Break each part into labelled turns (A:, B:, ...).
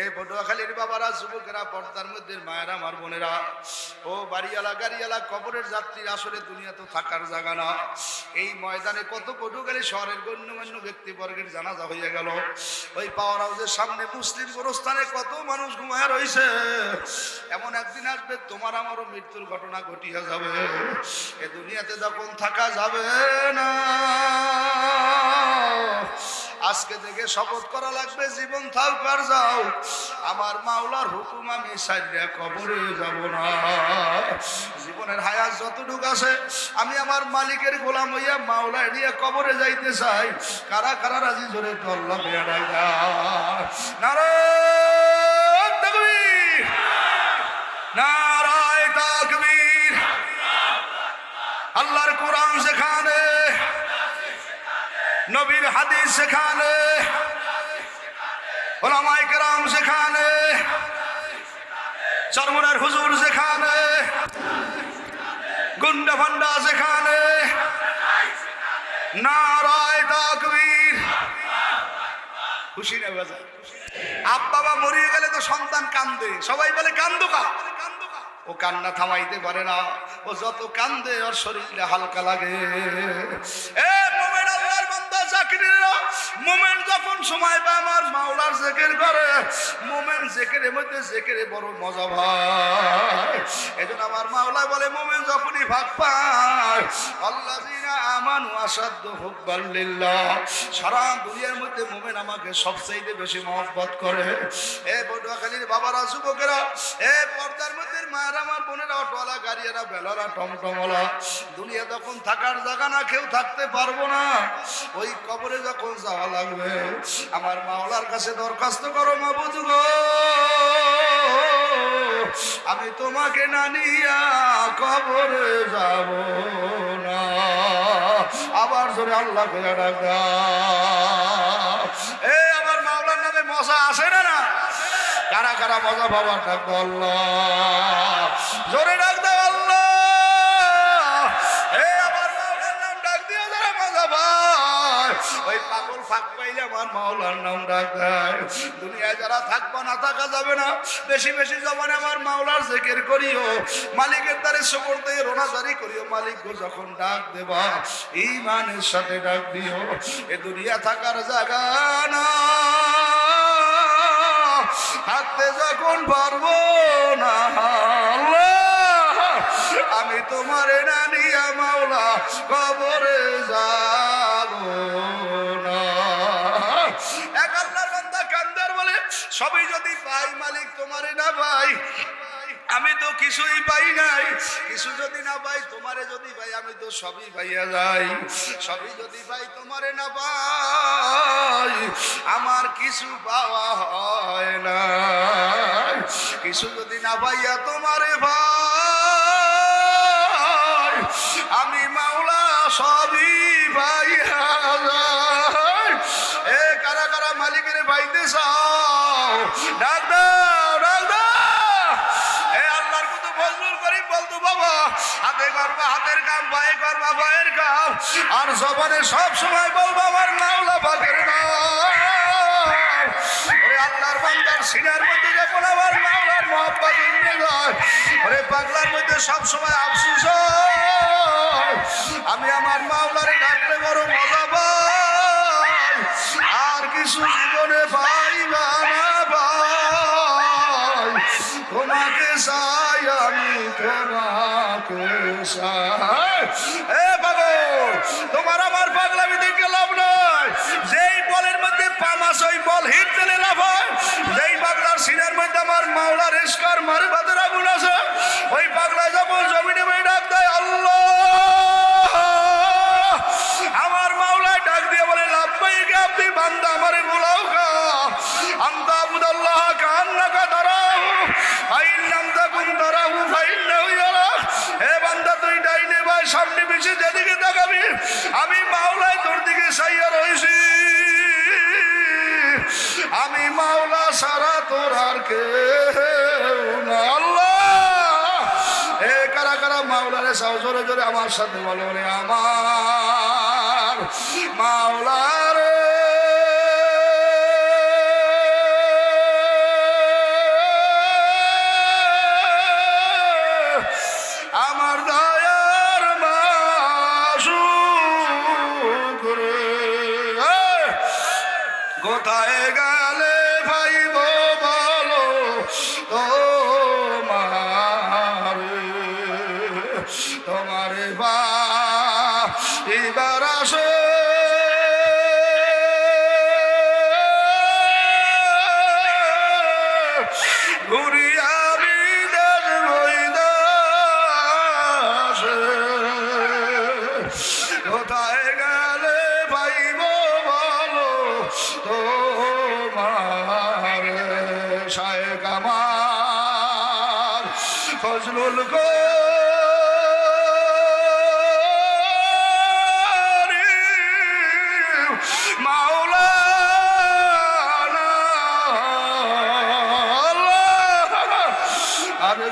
A: এ পটুয়াখালীর বাবারা, যুবকেরা, পর্দার মধ্যে মায়েরা, আমার বোনেরা। ও বাড়িওয়ালা, গাড়িওয়ালা, কবরের যাত্রীর, আসলে দুনিয়া তো থাকার জায়গা না। এই ময়দানে কত পটুয়াখালী শহরের গণ্যমান্য ব্যক্তিবর্গের জানাজা হয়ে গেল। ওই পাওয়ার হাউসের সামনে মুসলিম গোরস্থানে কত মানুষ ঘুমায় রয়েছে এমন একদিন আসবে, তোমার আমারও মৃত্যুর ঘটনা ঘটিয়া যাবে। এ দুনিয়াতে যখন থাকা যাবে না আজকে থেকে শপথ করা লাগবে, জীবন থাও কার যাও। আমার মাওলার হুকুম আমি সাইডে কবরে যাব না। জীবনের হায়াত যতটুকু আছে, আমি আমার মালিকের গোলাম হইয়া মাওলা নিয়ে কবরে যাইতে চাই। কারা কারা রাজি জোরে তল্লা বেড়া নারায় তাকবীর। আল্লাহর কোরআন সেখানে নবীর হাদিস সেখানে ওলামাই কেরাম সেখানে, চরমনের হুজুর সেখানে, গুন্ডা ফান্ডা সেখানে, নারায় তাকবীর। খুশি না বাজা আপ বাবা মরিয়ে গেলে তো সন্তান কান্দে। সবাই বলে কান্দুকা ও কান্না থামাইতে পারে না। ও যত কান্দে, ওর শরীরটা হালকা লাগে। এ মোমেন যখন সময় পায় আমার মাওলার জেকের করে মোমেন জেকের মধ্যে জেকেরে বড় মজা ভাই। এজন্য আমার মাওলা বলে, মোমেন যখনই ভাগ পায় আল্লাহ আমানু আসাদ্দ হুব্বাল্লিল্লাহ সারা দুনিয়ার মধ্যে মোমেন আমাকে সবচাইতে বেশি মহব্বত করে। এ বটুয়াখালীর বাবারা, যুবকেরা, এ পর্দার মধ্যে মায়ের, আমার বোনেরা, অটোওয়ালা গাড়িয়ারা বেলারা, টমটমওয়ালা। দুনিয়া যখন থাকার জায়গা না, কেউ থাকতে পারব না। ওই কবরে যখন যাওয়া লাগবে। আমার মাওলার কাছে দরখাস্ত করো মা বুঝব আমি তোমাকে না নিয়া কবরে যাব না। আবার জোরে আল্লাহ করে ডাকা এ আমার মাওলার নামে মশা আসে না না? কারা কারা মজা বাবার ডাক আল্লাহ। জোরে ডাক আমার মাওলার নাম ডাক দুনিয়ায় যারা থাকব না, থাকা যাবে না। বেশি বেশি জমানে আমার মাওলার জেকের করিও। মালিকের দ্বারে সবর দিয়ে রোনাজারি করিও। মালিক যখন ডাক দেবা ইমানের সাথে ডাক দিও। এ দুনিয়া থাকার জায়গা না। থাকতে যখন পারব না আমি তোমার না নিয়া মাওলা কবরে যাব। সবই যদি পাই, মালিক তোমারে না পাই, আমি তো কিছুই পাই নাই। কিছু যদি না পাই, তোমারে যদি পাই, আমি তো সবই পাইয়া যাই। সবই যদি পাই, তোমারে না পাই, আমার কিছু পাওয়া হয় না। কিছু যদি না পাইয়া, তোমারে ভাই আমি মাওলা সবই পাইয়া যাই। মালিকের কাম আর জবানে সব সময় বলব আমার মাওলা পাকের নাম। আল্লাহর বান্দার সিনার মধ্যে যখন আমার মাওলার মহব্বত পাগলার মধ্যে সব সময়। আমি আমার মাওলারে ডাকলে বড় মজা আর কিছু জীবনে পাই বা না পাই। তোমাকে চাই আমি, তোমাকে চাই। এ পাগল, তোমার আমার পাগলামি দেখে লাভ নয় যেই বলের মধ্যে পামাস ওই বল হিট দিলে লাভ হয়। যেই পাগলার সিনার মধ্যে আমার মাওলার এসকার মারে বাদের সারা তোর আর কে আল্লাহ! এ কারা কারা মাওলারে সাও জোরে জোরে আমার সাথে বলো রে আমার। মাওলারে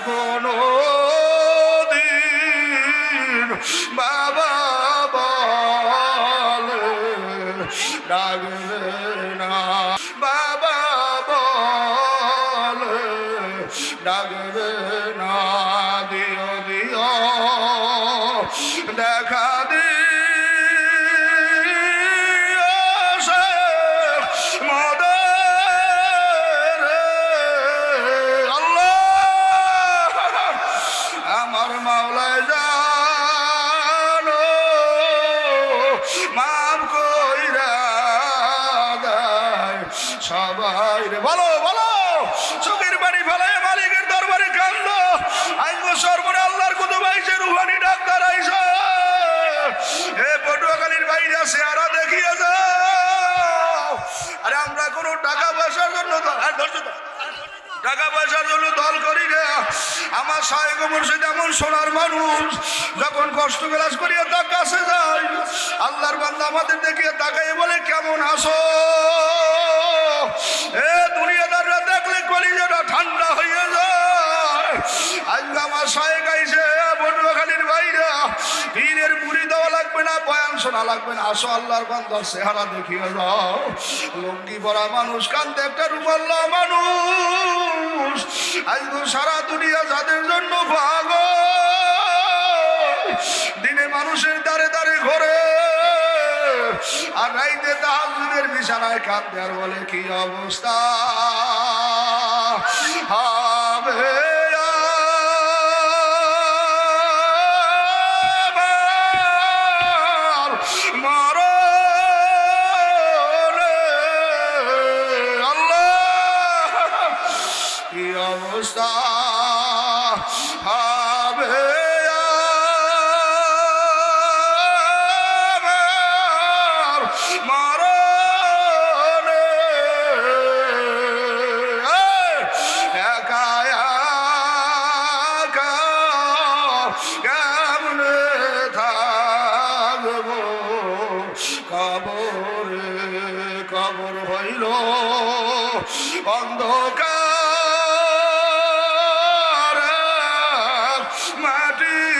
A: কোনো দিন বাবা বলে ডাকবে না। বাবা বলে ডাকবে টাকা পয়সার জন্য। টাকা পয়সার জন্য দল করি আমার সাহেব মুর্শিদ এমন সোনার মানুষ, যখন কষ্ট বিলাস করিয়া তার কাছে যায়, আল্লাহর বান্দা আমাদের দেখিয়ে তাকাই বলে, কেমন আসো এ দুনিয়াদাররা দেখলে কলিজাটা ঠান্ডা হয়ে যায়। আজকে আমার সাহেব শোনা লাগবে না, আসো আল্লাহর বান্দা, চেহারা দেখিয়ে যাও। লঙ্গি পরা মানুষ কান্দে একটা রুমাল্লা মানুষ। আজকে সারা দুনিয়া যাদের জন্য ভাগ দিনে মানুষের দাঁড়ে দাঁড়ে ঘরে। আর রাইতে তাহাজুদের বিছানায় কান্দে আর বলে, কি অবস্থা? হবে মাটির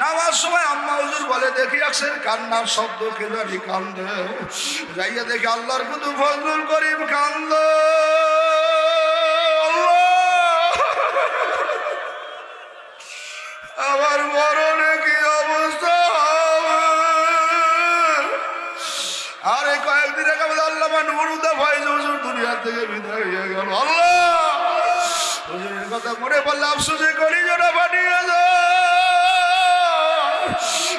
A: নামে নামাজ সময় আম্মা হুজুর বলে, দেখি আসেন কান্নার শব্দ কে জানি কান্দে। যাইয়া দেখি আল্লাহর কুতুব ফজলুল করিম কান্দ। আমার মরণে কি অবস্থা আরে কয়েকদিন আগে আমাদের আল্লাহ নুরুদা ভাই হুজুর দুনিয়া থেকে বিদায় হয়ে গেল। আল্লাহ! হুজুরের কথা মনে পড়লে আফসোসে করি যেটা পাঠিয়ে হে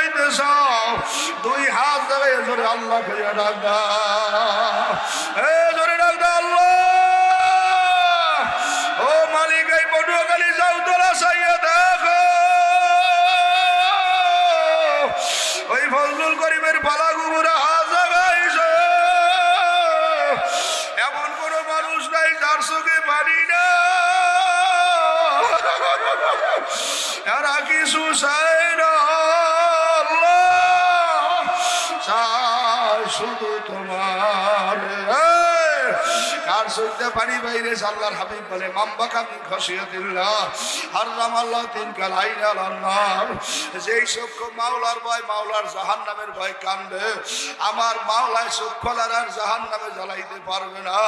A: হইতে চাও দুই হাত ধরে আল্লাহ কইয়া এ ধরে আল্লাহ। ও মালিক, এই যাও দেখো। ওই ফজলুল করিমের পালা গুমরা হাত জাগাইছে এমন কোন মানুষ নাই যার সঙ্গে পানি না কিছু চায় শুধু তোমার। কার সইতে পারি বাইরে? আল্লাহর হাবিব বলে মাম্বা কামি খসিয়ে দিল্লা আর রামাল্লাহ তিন কাল আইন আল্লাহ যেই সক্ষ মাওলার ভয়, মাওলার জাহান নামের ভয় কান্দে, আমার মাওলায় সক্ষলার আর জাহান নামে জ্বালাইতে পারবে না।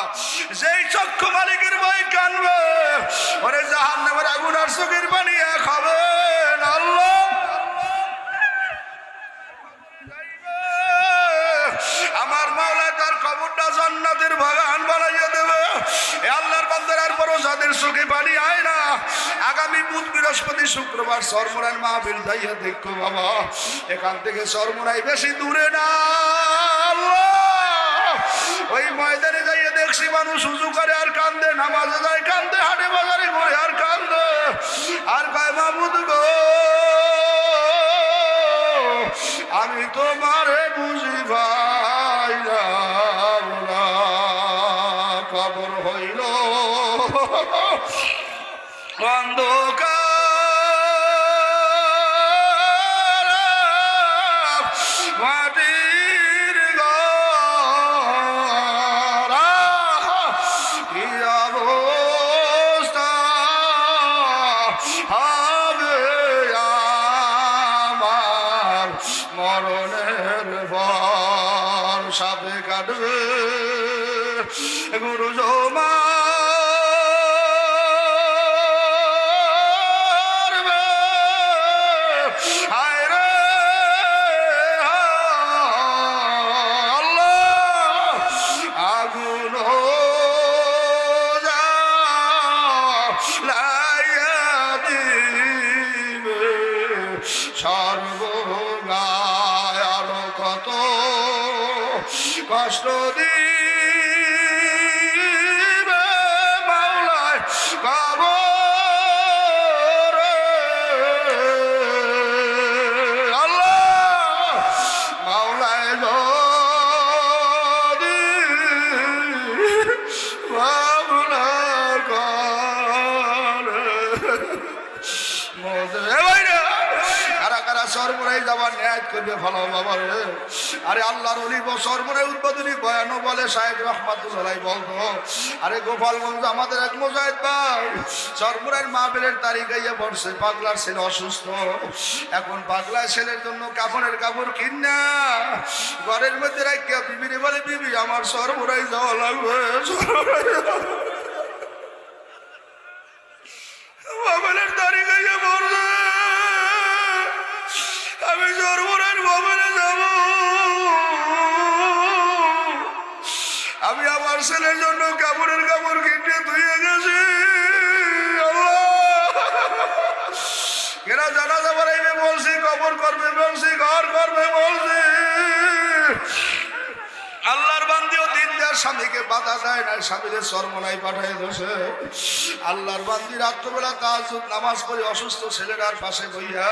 A: যেই চক্ষু মালিকের ভয় কানবে ওরে জাহান নামের আগুন আর চোখের পানি হবে আল্লাহ। জান্নাতের বাগান বানাইয়া দেবে। আল্লাহর বান্দার পরও যাদের চোখে পানি আয় না। আগামী বুধ, বৃহস্পতি, শুক্রবার সরমরান মাহবিল যাইয়া দেখো বাবা। এখান থেকে সরমরাই বেশি দূরে না। ওই ময়দানে যাইয়ে দেখছি মানুষ উজু করে আর কান্দে, নামাজে যায় কান্দে, হাটে বাজারে ঘুরে আর কান্দে। আর কয়, মাহমুদ গো, আমি তোমারে বুঝি কবর হইল। অন্ধকার মাটির সাপে কাটবে গুরু সর্বরাই যাবার ন্যায় করবে ভালো বাবা আরে আল্লাহর অলি সর্বরাই উদ্বোধনী বয়ানও বলে সাহেব রহমাতুল্লাহ বলতো। আরে গোপালগঞ্জ আমাদের এক মোজাহিদ ভাই সর্বরাইয়ের মা বেলের তারিখ গাইয়া পড়ছে পাগলার ছেলে অসুস্থ। এখন পাগলার ছেলের জন্য কাপড়ের কাপড় কিনা, ঘরের মধ্যে রাখিয়া বিবিরে বলে, বিবি, আমার সর্বরাই যাওয়া লাগবে সর্বরাই যাওয়া। বাবানের তারিখ গাইয়া পড়ছে আমি সর্বরার বাবানে যাব। আমি আমার ছেলের জন্য কাপড়ের কাপড় কিনতে ধুয়ে গেছি। এরা জানা যাবার বলছি, কবর করবে বলছি, ঘর করবে বলছি আল্লাহর বান্দিও দিন যার স্বামীকে বাধা দেয় না স্বামীরে সর্বনাই পাঠায় দোষে আল্লাহর বান্দি রাত্রবেলা তাজ, নামাজ পড়ে অসুস্থ ছেলেটার পাশে বইয়া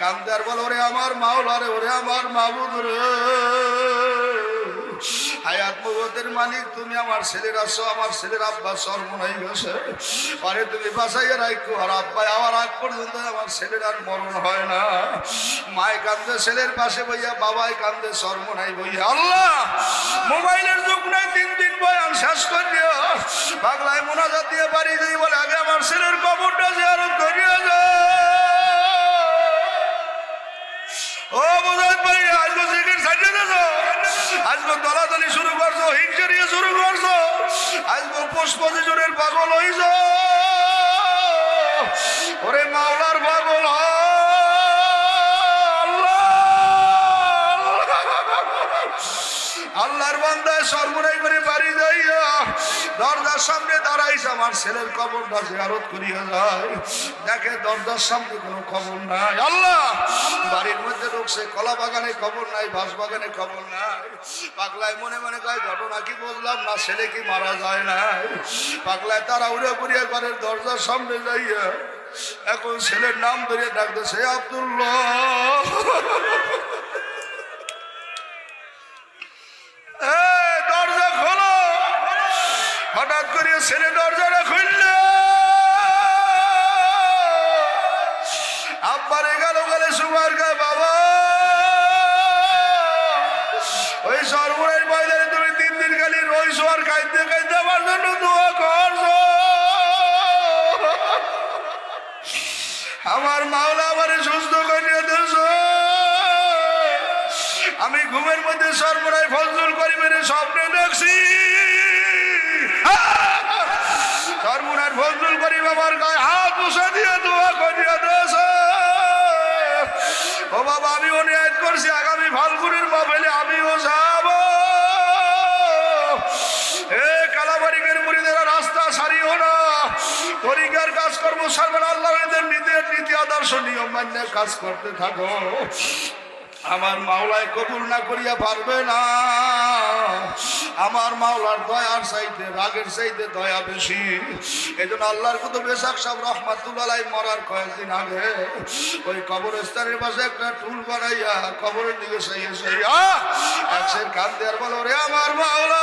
A: কান্দার বল, ওরে আমার মাওলা রে ওরে আমার মাবুদ রে। হায়াত মগতের মালিক, তুমি আমার ছেলের আসো আমার ছেলের আব্বা সর্বনাই গেছে। পরে তুমি বাসাইয়া রাখো আর আব্বা আমার আগ পর্যন্ত আমার ছেলের আর মরণ হয় না। মায় কান্দে, ছেলের পাশে বইয়া, বাবাই কান্দে সর্বনাই বইয়া। আল্লাহ, মোবাইলের যুগ নাই, তিন দিন বয়ান শেষ করিয়া বাংলায় মোনাজাত দিয়ে বাড়ি দিই বলে, আগে আমার ছেলের কবরটা জিয়ারত করিয়া যায় ও বুঝাই ভাই আজকে সিগারেট ছাড়িয়ে দেছ আজকে দলাদলি শুরু করছ, হিংসে শুরু করছ। আজকে পুষ্প পাগল হইছ। ওরে মাওলার পাগল হ। আল্লাহর বান্দায় সর্বনাই করে বাড়ি যাইয়া দরজার সামনে দাঁড়াইছে, আমার ছেলের কবরটা জিয়ারত করিয়া যায়। দেখে দরজার সামনে কোনো খবর নাই। আল্লাহ! বাড়ির মধ্যে ঢুকছে, কলা বাগানে খবর নাই, বাঁশ বাগানে খবর নাই। পাগলায় মনে মনে কয়, ঘটনা কি বুঝলাম না, ছেলে কি মারা যায় নাই? পাগলায় তারা উড়ে পুড়িয়ে ঘরের দরজার সামনে যাইয়া এখন ছেলের নাম ধরিয়ে ডাকতেছে, আব্দুল্লাহ এই, দরজা খোলো হঠাৎ করে ছেলে দরজাটা খুলল। আব্বারে গেল গেলে সুমার গে বাবা। ওই সর্বরাই বাজারে তুমি তিন দিন খালি রইছো আর খাইতে খাইতে আমার জন্য দোয়া করছ। আমার মাওলা আমারে সুস্থ করিয়া দেশ আমি ঘুমের মধ্যে সর্বরাই ফজল করি মেরে স্বপ্নে দেখছি। সর্বনার ফজল করি বাবার গায়ে হাত বসে দিয়ে দোয়া করিয়া দেশ ও বাবা আমি অনুয়াদ করছি, আগামী ফাল্গুনের মাপেলে আমিও যাব। এ কালাবাড়িকের মুড়িদের, রাস্তা সারিও না। তরিকার কাজ কর্ম সার্বের আল্লাহদের নীতির নীতি, আদর্শ, নিয়ম মান্য কাজ করতে থাকো। আমার মাওলায় কবুল না করিয়া পারবে না। আমার মাওলার দয়ার চাইতে, রাগের চাইতে দয়া বেশি। এই জন্য আল্লাহর কত বেশাক সব রহমাতুল্লাহ মরার কয়েকদিন আগে ওই কবরস্থানের পাশে একটা টুল বানাইয়া কবরের দিকে সাইয়া সাইয়া একশের কান দেওয়ার বলো রে আমার মাওলা